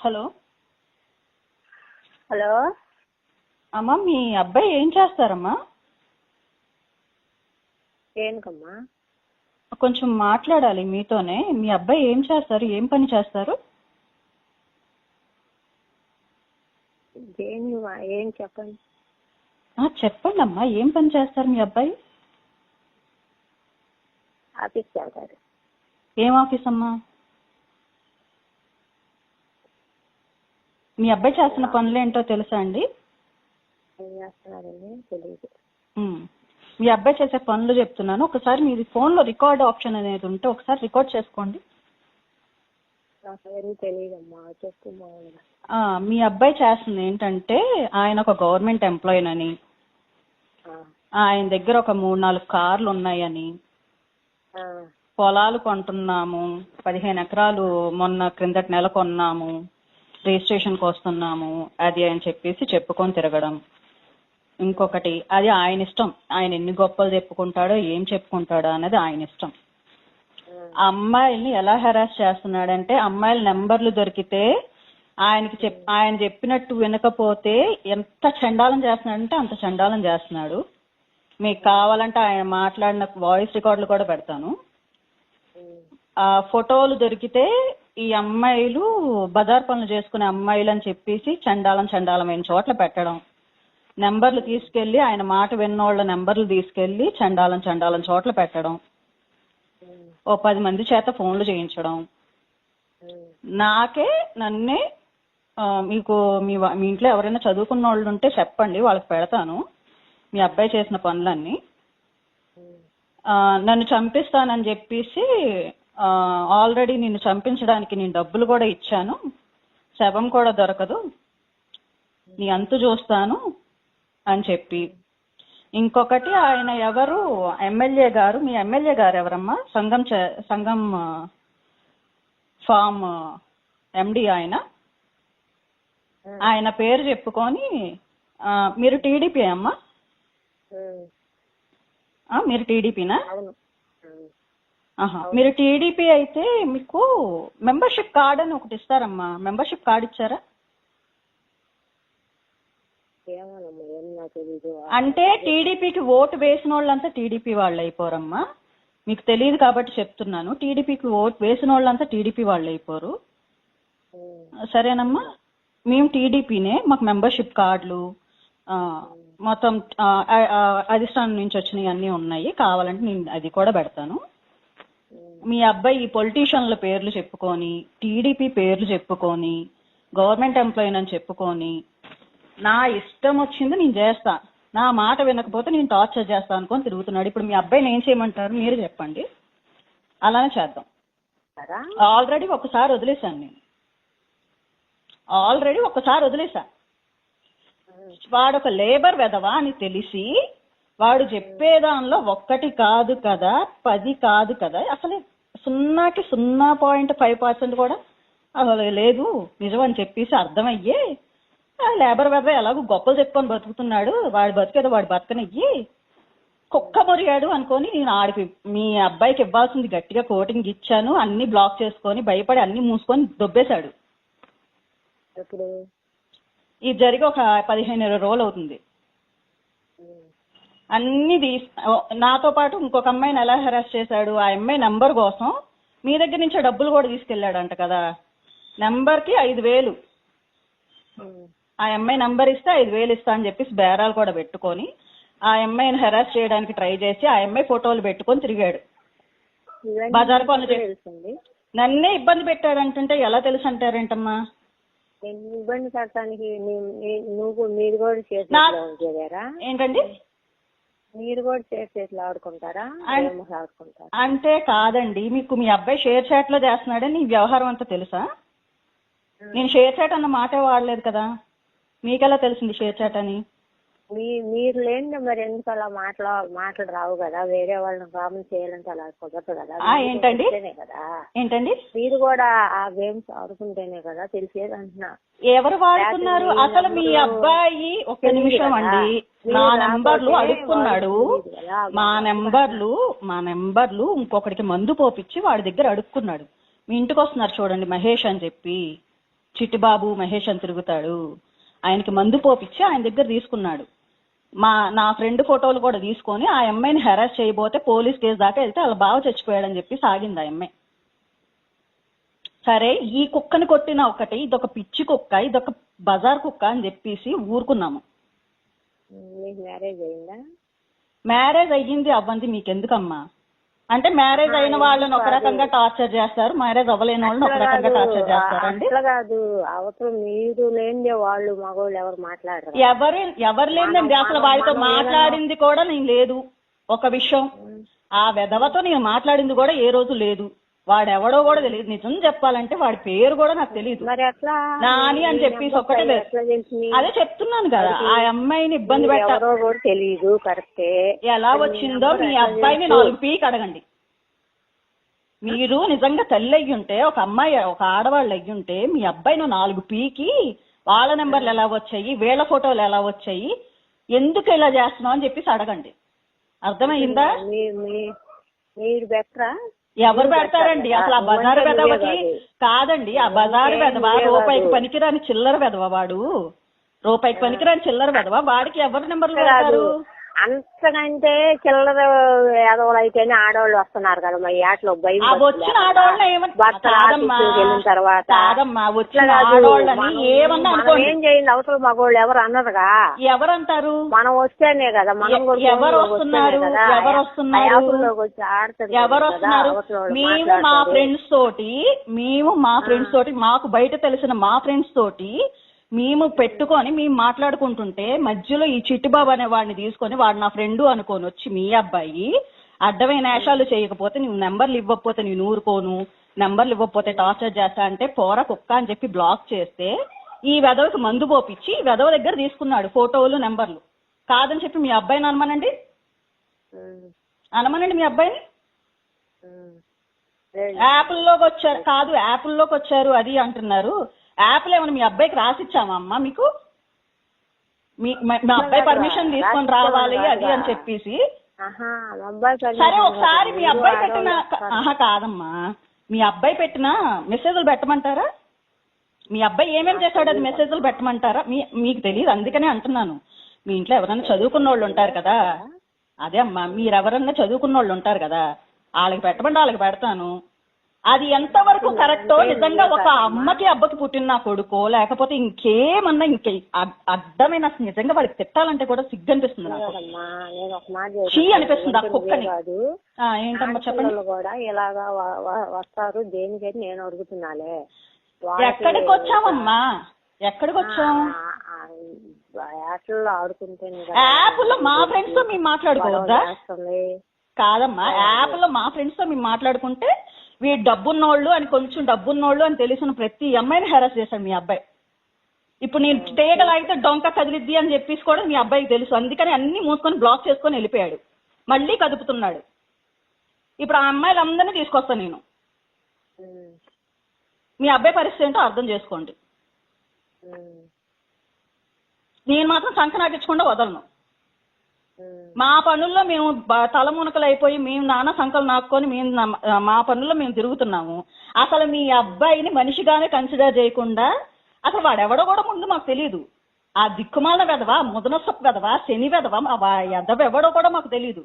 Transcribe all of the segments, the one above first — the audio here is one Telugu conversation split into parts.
హలో. హలో. అమ్మా మీ అబ్బాయి ఏం చేస్తారమ్మా? దేనికమ్మా కొంచెం మాట్లాడాలి మీతోనే. మీ అబ్బాయి ఏం చేస్తారు? ఏం పని చేస్తారు? దేని ఏం చెప్పండి. చెప్పండి అమ్మా ఏం పని చేస్తారు మీ అబ్బాయి? ఆఫీస్కి వెళ్తారు. ఏం ఆఫీస్ అమ్మా? మీ అబ్బాయి చేస్తున్న పనులు ఏంటో తెలుసా అండి? ఏం చేస్తున్నారండి? తెలియదు ఉమ్. మీ అబ్బాయి చేసే పనులు చెప్తున్నాను. ఒకసారి మీది ఫోన్లో రికార్డ్ ఆప్షన్ అనేది ఉంటే ఒకసారి రికార్డ్ చేసుకోండి. నాకు ఎవరు తెలియదమ్మా. చెప్పు మామూలుగా ఆ, మీ అబ్బాయి చేస్తుంది ఏంటంటే ఆయన ఒక గవర్నమెంట్ ఎంప్లాయీనని ఆ, ఆయన దగ్గర ఒక మూడు నాలుగు కార్లు ఉన్నాయని ఆ, పొలాలు కొంటున్నాము పదిహేను ఎకరాలు మొన్న క్రిందటి నెల కొన్నాము. రిజిస్ట్రేషన్కి వస్తున్నాము అది అని చెప్పేసి చెప్పుకొని తిరగడం. ఇంకొకటి అది ఆయన ఇష్టం. ఆయన ఎన్ని గొప్పలు చెప్పుకుంటాడో ఏం చెప్పుకుంటాడో అనేది ఆయన ఇష్టం. ఆ అమ్మాయిల్ని ఎలా హెరాస్ చేస్తున్నాడంటే అమ్మాయిల నెంబర్లు దొరికితే ఆయనకి చెప్ ఆయన చెప్పినట్టు వినకపోతే ఎంత చండాలం చేస్తున్నాడంటే అంత చండాలం చేస్తున్నాడు. మీకు కావాలంటే ఆయన మాట్లాడిన వాయిస్ రికార్డులు కూడా పెడతాను. ఆ ఫోటోలు దొరికితే ఈ అమ్మాయిలు బజార్ పనులు చేసుకునే అమ్మాయిలు అని చెప్పేసి చండాలం చండాలమైన చోట్ల పెట్టడం. నెంబర్లు తీసుకెళ్ళి ఆయన మాట విన్నోళ్ళ నెంబర్లు తీసుకెళ్ళి చండాలం చండాలం చోట్ల పెట్టడం. ఓ పది మంది చేత ఫోన్లు చేయించడం. నాకే నన్నే మీకు మీ మీ ఇంట్లో ఎవరైనా చదువుకున్న వాళ్ళు ఉంటే చెప్పండి వాళ్ళకి పెడతాను. మీ అబ్బాయి చేసిన పనులన్నీ. నన్ను చంపిస్తానని చెప్పేసి ఆల్రెడీ నిన్ను చంపించడానికి నేను డబ్బులు కూడా ఇచ్చాను. శవం కూడా దొరకదు. నీ అంతు చూస్తాను అని చెప్పి. ఇంకొకటి ఆయన ఎవరు? ఎమ్మెల్యే గారు. మీ ఎమ్మెల్యే గారు ఎవరమ్మా? సంఘం సంఘం ఫామ్ ఎండి ఆయన. ఆయన పేరు చెప్పుకొని మీరు టీడీపీ అమ్మా? మీరు టీడీపీనా? మీరు టీడీపీ అయితే మీకు మెంబర్షిప్ కార్డ్ అని ఒకటి ఇస్తారమ్మా. మెంబర్షిప్ కార్డ్ ఇచ్చారా? అంటే టీడీపీకి ఓటు వేసిన వాళ్ళంతా టీడీపీ వాళ్ళు అయిపోరమ్మా. మీకు తెలియదు కాబట్టి చెప్తున్నాను. టీడీపీకి ఓటు వేసిన వాళ్ళంతా టీడీపీ వాళ్ళు అయిపోరు. సరేనమ్మా? మేము టీడీపీనే మాకు మెంబర్షిప్ కార్డులు మొత్తం అధిష్టానం నుంచి వచ్చినవి అన్నీ ఉన్నాయి. కావాలంటే నేను అది కూడా పెడతాను. మీ అబ్బాయి ఈ పొలిటీషియన్ల పేర్లు చెప్పుకొని టీడీపీ పేర్లు చెప్పుకొని గవర్నమెంట్ ఎంప్లాయీ అని చెప్పుకొని నా ఇష్టం వచ్చింది నేను చేస్తా. నా మాట వినకపోతే నేను టార్చర్ చేస్తా అనుకొని తిరుగుతున్నాడు. ఇప్పుడు మీ అబ్బాయిని ఏం చేయమంటారు మీరు చెప్పండి. అలానే చేద్దాం? ఆల్రెడీ ఒకసారి వదిలేశాను నేను. ఆల్రెడీ ఒకసారి వదిలేశా. వాడు ఒక లేబర్ వెధవా అని తెలిసి వాడు చెప్పే దానిలో ఒక్కటి కాదు కదా పది కాదు కదా అసలు సున్నాకి సున్నా పాయింట్ ఫైవ్ పర్సెంట్ కూడా అసలు లేదు నిజం అని చెప్పేసి అర్థమయ్యే ఆ లేబర్ వెధవ ఎలాగో గొప్పలు చెప్పుకొని బతుకుతున్నాడు వాడు బతికేదో వాడు బతకనయ్యి కుక్క మురిగాడు అనుకొని నేను ఆడికి మీ అబ్బాయికి ఇవ్వాల్సింది గట్టిగా కోటింగ్ ఇచ్చాను అన్ని బ్లాక్ చేసుకొని భయపడి అన్ని మూసుకొని దొబ్బేశాడు. ఇది జరిగి ఒక పదిహేను ఇరవై రోజులు అవుతుంది. అన్ని తీస్ నాతో పాటు ఇంకొక అమ్మాయిని ఎలా హెరాస్ చేశాడు ఆ అమ్మాయి నంబర్ కోసం మీ దగ్గర నుంచే డబ్బులు కూడా తీసుకెళ్ళాడంట కదా. నెంబర్కి ఐదు వేలు. ఆ అమ్మాయి నంబర్ ఇస్తే ఐదు వేలు ఇస్తా అని చెప్పేసి బేరాలు కూడా పెట్టుకొని ఆ అమ్మాయిని హెరాస్ చేయడానికి ట్రై చేసి ఆ అమ్మాయి ఫోటోలు పెట్టుకొని తిరిగాడు. బజార్ పనులు నన్నే ఇబ్బంది పెట్టాడంటుంటే ఎలా తెలుసు అంటారేంటమ్మా ఇబ్బంది పడటానికి నువ్వు మీరు కూడా ఏంటండి? మీరు కూడా చేసేట్లు ఆడుకుంటారా? అన్- గేమ్స్ ఆడుకుంటారా అంటే కాదండి. మీకు మీ అబ్బాయి షేర్ చాట్లో చేస్తున్నాడని వ్యవహారం అంతా తెలుసా? నేను షేర్ చాట్ అన్న మాటే వాడలేదు కదా. మీకెలా తెలిసింది షేర్ చాట్ అని? మీ మీరు లేని మరి ఎందుకు అలా మాట్లా మాటలు రావు కదా? వేరే వాళ్ళని కామెంట్ చేయాలంటే అలా కుదరదు కదా? ఏంటండి? కదా? ఏంటండి? మీరు కూడా ఆ గేమ్స్ ఆడుకుంటేనే కదా తెలిసేది అంటున్నా ఎవరు వాడుతున్నారు? మీ అసలు మీ అబ్బాయి ఒక తెలియదు నిమిషం. అండి. నా రాకపోతే నెంబర్లు అడుక్కున్నాడు. మా నెంబర్లు మా నెంబర్లు ఇంకొకటికి మందు పోపిచ్చి వాడి దగ్గర అడుక్కున్నాడు. మీ ఇంటికి వస్తున్నారు చూడండి మహేష్ అని చెప్పి. చిట్టిబాబు మహేష్ అని తిరుగుతాడు. ఆయనకి మందు పోపిచ్చి ఆయన దగ్గర తీసుకున్నాడు. మా నా ఫ్రెండ్ ఫోటోలు కూడా తీసుకొని ఆ అమ్మాయిని హెరాస్ చేయబోతే పోలీస్ కేసు దాకా వెళ్తే వాళ్ళ బావ చచ్చిపోయాడని చెప్పి సాగింది ఆ అమ్మాయి. సరే ఈ కుక్కని కొట్టిన ఒకటి ఇదొక పిచ్చి కుక్క ఇదొక బజార్ కుక్క అని చెప్పేసి ఊరుకున్నాము. మ్యారేజ్ అయ్యింది అవ్వంది మీకెందుకమ్మా? అంటే మ్యారేజ్ అయిన వాళ్ళని ఒక రకంగా టార్చర్ చేస్తారు. మ్యారేజ్ అవ్వలేని వాళ్ళని ఒక రకంగా టార్చర్ చేస్తారండి. అట్లా కాదు. అవసరం మీరు లేనిదే వాళ్ళు మగవాళ్ళు ఎవరు మాట్లాడరు. ఎవరు ఎవరు లేదండి అసలు వాడితో మాట్లాడింది కూడా నేను లేదు. ఒక విషయం. ఆ వెధవతో నేను మాట్లాడింది కూడా ఏ రోజు లేదు. వాడెవడో కూడా తెలియదు. నిజం చెప్పాలంటే వాడి పేరు కూడా నాకు తెలియదు నాని అని చెప్పేసి ఒక్కటే అదే చెప్తున్నాను కదా. ఆ అమ్మాయిని ఇబ్బంది పెట్ట ఎవరో కూడా తెలియదు కరెక్టే. ఎలా వచ్చిందో మీ అబ్బాయిని నాలుగు పీక్ అడగండి. మీరు నిజంగా తల్లి అయ్యి ఉంటే ఒక అమ్మాయి ఒక ఆడవాళ్ళు అయ్యి ఉంటే మీ అబ్బాయిని నాలుగు పీకి వాళ్ళ నెంబర్లు ఎలా వచ్చాయి వీళ్ళ ఫోటోలు ఎలా వచ్చాయి ఎందుకు ఇలా చేస్తున్నావు అని చెప్పేసి అడగండి. అర్థమైందా? మీరు బెటరా? ఎవరు పెడతారండి? అసలు ఆ బజారు వెదవకి కాదండి ఆ బజారు వెదవ రూపాయికి పనికిరాని చిల్లర వెదవ వాడు. రూపాయికి పనికిరాని చిల్లర వెదవ వాడికి ఎవరి నెంబర్లు పెడతారు? అంతకంటే చిల్లర ఎదవలు అయితేనే ఆడవాళ్ళు వస్తున్నారు కదా మరి ఆటలో భయం వచ్చిన వెళ్ళిన తర్వాత ఏం చేయండి అవసరం మగవాళ్ళు ఎవరు అన్నరుగా ఎవరంటారు? మనం వస్తేనే కదా మనం ఎవరు వస్తున్నారు? ఎవరు వస్తున్నారు? ఎవరు మేము మా. ఫ్రెండ్స్ తోటి మేము మా ఫ్రెండ్స్ తోటి మాకు బయట తెలిసిన మా ఫ్రెండ్స్ తోటి మేము పెట్టుకొని మేము మాట్లాడుకుంటుంటే మధ్యలో ఈ చిట్టిబాబు అనే వాడిని తీసుకొని వాడు నా ఫ్రెండ్ అనుకొని వచ్చి మీ అబ్బాయి అడ్డమైన వేషాలు చేయకపోతే నువ్వు నెంబర్లు ఇవ్వకపోతే నేను ఊరుకోను నెంబర్లు ఇవ్వకపోతే టార్చర్ చేస్తా అంటే పోర కుక్క అని చెప్పి బ్లాక్ చేస్తే ఈ వెధవకి మందు పోపిచ్చి ఈ వెధవ దగ్గర తీసుకున్నాడు ఫోటోలు నెంబర్లు. కాదని చెప్పి మీ అబ్బాయిని అనమనండి? అనమనండి మీ అబ్బాయిని. యాపిల్లోకి వచ్చారు కాదు యాపిల్లోకి వచ్చారు అది అంటున్నారు. యాపిల్ ఏమైనా మీ అబ్బాయికి రాసిచ్చామా అమ్మా మీకు? మీ మా- అబ్బాయి పర్మిషన్ తీసుకొని రావాలి అది అని చెప్పేసి. సరే ఒకసారి మీ. అబ్బాయి పెట్టిన ఆహా కాదమ్మా. మీ అబ్బాయి పెట్టిన మెసేజ్లు పెట్టమంటారా? మీ అబ్బాయి ఏమేం చేశాడు అది మెసేజ్లు పెట్టమంటారా? మీ మీకు తెలియదు అందుకనే అంటున్నాను. మీ ఇంట్లో ఎవరైనా చదువుకున్న వాళ్ళు ఉంటారు కదా. అదే అమ్మా మీరు ఎవరన్నా చదువుకున్న వాళ్ళు ఉంటారు కదా. వాళ్ళకి పెట్టమంటే వాళ్ళకి పెడతాను. అది ఎంతవరకు కరెక్టో నిజంగా ఒక అమ్మకి అబ్బకి పుట్టిన కొడుకో లేకపోతే ఇంకేమన్నా ఇంకే అసలు నిజంగా వాడికి తిట్టాలంటే కూడా సిగ్గు అనిపిస్తుంది నాకు చీ. అనిపిస్తుంది ఆ కుక్కని. ఏంటమ్మా చెప్పండి. కూడా ఇలాగా వస్తారు దేనికని నేను అడుగుతున్నాలే. వాళ్ళకి- ఎక్కడికి వచ్చామమ్మా ఎక్కడికి వచ్చాం ఆ, ఆ, ఆ, యాప్లలో ఆడుకుంటేనే కదా. యాప్లో మా ఫ్రెండ్స్తో మేము మాట్లాడుకోవద్దా. కాదమ్మా యాప్లో మా ఫ్రెండ్స్తో మేము మాట్లాడుకుంటే వీడు డబ్బున్నోళ్ళు అని కొంచెం డబ్బున్నోళ్ళు అని తెలిసిన ప్రతి అమ్మాయిని హెరాస్ చేశాడు మీ అబ్బాయి. ఇప్పుడు నేను తీగలాగితే డొంక కదిలిద్ది అని చెప్పేసి కూడా మీ అబ్బాయికి తెలుసు. అందుకని అన్ని మూసుకొని బ్లాక్ చేసుకొని వెళ్ళిపోయాడు. మళ్ళీ కదుపుతున్నాడు. ఇప్పుడు ఆ అమ్మాయిలందరినీ తీసుకొస్తాను నేను. మీ అబ్బాయి పరిస్థితి ఏంటో అర్థం చేసుకోండి. నేను మాత్రం సంఖ నాటించకుండా వదలను. మా పనుల్లో మేము తలమునకలు అయిపోయి మేము నాన్న సంకలు నాకుకొని మేము మా పనుల్లో మేము తిరుగుతున్నాము. అసలు మీ అబ్బాయిని మనిషిగానే కన్సిడర్ చేయకుండా అసలు వాడెవడో కూడా ముందు మాకు తెలియదు ఆ దిక్కుమాల వెదవా ముదనసపు వెదవా శని వెదవ ఎదవ ఎవడో కూడా మాకు తెలియదు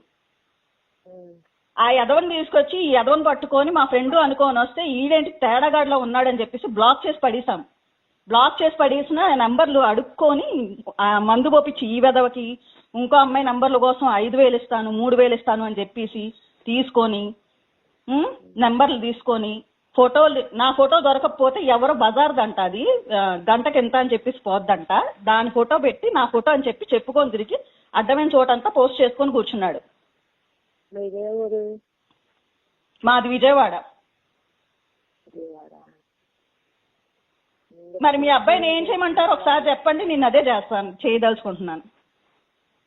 ఆ ఎదవని తీసుకొచ్చి ఈ ఎదవని పట్టుకొని మా ఫ్రెండ్ అనుకోని వస్తే ఈడేంటి తేడాగాడిలో ఉన్నాడని చెప్పేసి బ్లాక్ చేసి పడేసాం బ్లాక్ చేసి పడేసిన నెంబర్లు అడుక్కొని మందు పోపించి ఈ వెదవకి ఇంకో అమ్మాయి నంబర్ల కోసం ఐదు వేలు ఇస్తాను మూడు వేలు ఇస్తాను అని చెప్పేసి తీసుకొని నంబర్లు తీసుకొని ఫోటోలు నా ఫోటో దొరకకపోతే ఎవరో బజార్ దంట అది గంటకి ఎంత అని చెప్పేసి పోద్దంట. దాని ఫోటో పెట్టి నా ఫోటో అని చెప్పి చెప్పుకొని తిరిగి అడ్డమైన చోటంతా పోస్ట్ చేసుకొని కూర్చున్నాడు. మీదే విజయవాడ. మరి మీ అబ్బాయిని ఏం చేయమంటారు? ఒకసారి చెప్పండి నేను అదే చేస్తాను చేయదలుచుకుంటున్నాను.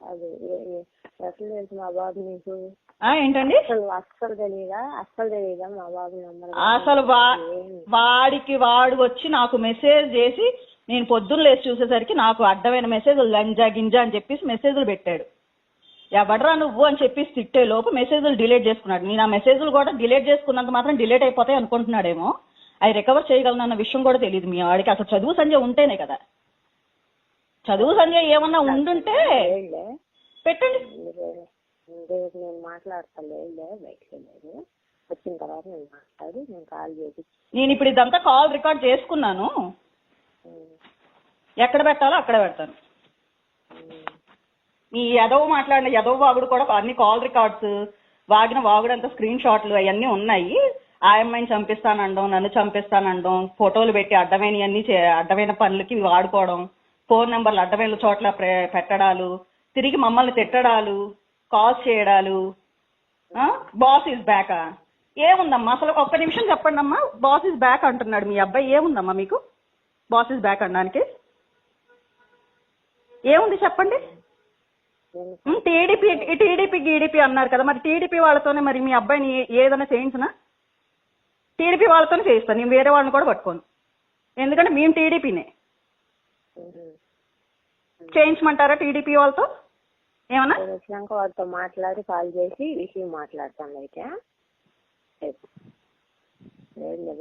అదే ఏ- ఏ- ఎట్లా తెలుసు మా బాబు నీకు? ఆ ఏంటండి? అసలు అస్సలు తెలియదా అస్సలు తెలియదా మా బాబు నంబర్? అసలు వాడికి వాడు వచ్చి నాకు మెసేజ్ చేసి నేను పొద్దున్న లేచి చూసేసరికి నాకు అడ్డమైన మెసేజ్ లంజా గింజా అని చెప్పేసి మెసేజ్లు పెట్టాడు. ఎవడరా నువ్వు అని చెప్పేసి తిట్టే లోపు మెసేజ్లు డిలీట్ చేసుకున్నాడు. నేను ఆ మెసేజ్లు కూడా డిలీట్ చేసుకున్నంత మాత్రం డిలీట్ అయిపోతాయి అనుకుంటున్నాడేమో. అవి రికవర్ చేయగలనన్న విషయం కూడా తెలియదు మీ వాడికి అసలు చదువు సంజయ్ ఉంటేనే కదా. చదువు సంజయ్ ఏమన్నా ఉండుంటే పెట్టండి. నేను మాట్లాడతా లేదులే బయటకు వెళ్ళారు వచ్చిన తర్వాత నేను మాట్లాడి నేను కాల్ చేసి నేను ఇప్పుడు ఇదంతా కాల్ రికార్డ్ చేసుకున్నాను. ఎక్కడ పెట్టాలో అక్కడ పెడతాను. మీ ఎదవ మాట్లాడిన ఎదవ వాగుడు కూడా అన్ని కాల్ రికార్డ్స్ వాగిన వాగుడంతా స్క్రీన్ షాట్లు అవన్నీ ఉన్నాయి. ఆ అమ్మాయిని చంపిస్తానండం నన్ను చంపిస్తానండం ఫోటోలు పెట్టి అడ్డమైన అన్ని అడ్డమైన పనులకి వాడుకోవడం ఫోన్ నెంబర్లు అడ్డమైన చోట్ల పెట్టడాలు తిరిగి మమ్మల్ని తిట్టడాలు కాల్స్ చేయడాలు బాస్ ఇస్ బ్యాకా? ఏముందమ్మా? అసలు ఒక్క నిమిషం చెప్పండి అమ్మా బాస్ ఇస్ బ్యాక్ అంటున్నాడు మీ అబ్బాయి. ఏముందమ్మా మీకు? బాస్ ఇస్ బ్యాక్ అనడానికి. ఏముంది చెప్పండి? టీడీపీ. టీడీపీ గీడీపీ అన్నారు కదా. మరి టీడీపీ వాళ్ళతోనే మరి మీ అబ్బాయిని ఏదైనా చేయించనా? టీడీపీ వాళ్ళతోనే చేయిస్తాను నేను వేరే వాళ్ళని కూడా పట్టుకోను. ఎందుకంటే మేము టీడీపీనే. చేయించమంటారా టీడీపీ వాళ్ళతో? ఏమన్నా? నేను వచ్చినాక వాడితో మాట్లాడి కాల్ చేసి విషయం మాట్లాడతాను అయితే. లేదు